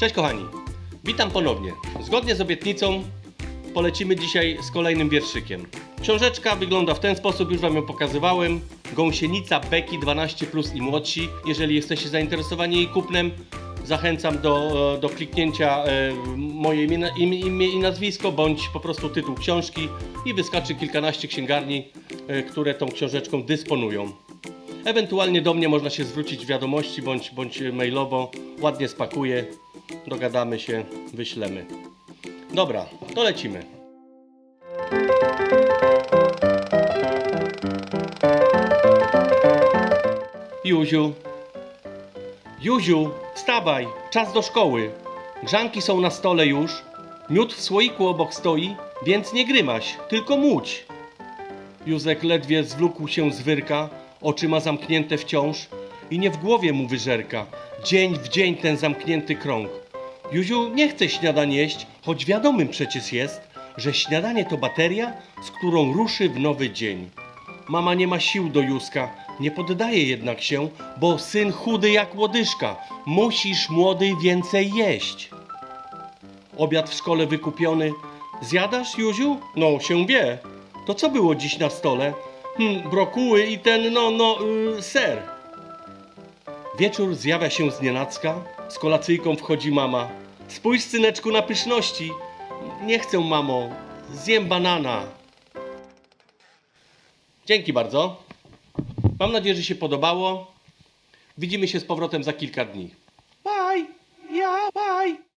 Cześć kochani, witam ponownie. Zgodnie z obietnicą polecimy dzisiaj z kolejnym wierszykiem. Książeczka wygląda w ten sposób, już Wam ją pokazywałem. Gąsienica Beki 12 plus i młodsi. Jeżeli jesteście zainteresowani jej kupnem, zachęcam do, e, do kliknięcia e, moje imię, imię, i nazwisko, bądź po prostu tytuł książki i wyskaczy kilkanaście księgarni, e, które tą książeczką dysponują. Ewentualnie do mnie można się zwrócić w wiadomości bądź, bądź mailowo. Ładnie spakuję, dogadamy się, wyślemy. Dobra, to lecimy. Juziu, Juziu, wstawaj, czas do szkoły. Grzanki są na stole już, miód w słoiku obok stoi, więc nie grymaś, tylko młódź. Józek ledwie zwlókł się z wyrka, oczy ma zamknięte wciąż i nie w głowie mu wyżerka. Dzień w dzień ten zamknięty krąg. Józiu nie chce śniadań jeść, choć wiadomym przecież jest, że śniadanie to bateria, z którą ruszy w nowy dzień. Mama nie ma sił do Józka, nie poddaje jednak się, bo syn chudy jak łodyżka. Musisz, młody, więcej jeść. Obiad w szkole wykupiony. Zjadasz, Józiu? No, się wie. To co było dziś na stole? Hm, brokuły i ten, no, no, y, ser. Wieczór zjawia się znienacka. Z kolacyjką wchodzi mama. Spójrz, syneczku, na pyszności. Nie chcę, mamo. Zjem banana. Dzięki bardzo. Mam nadzieję, że się podobało. Widzimy się z powrotem za kilka dni. Bye! Ja, bye!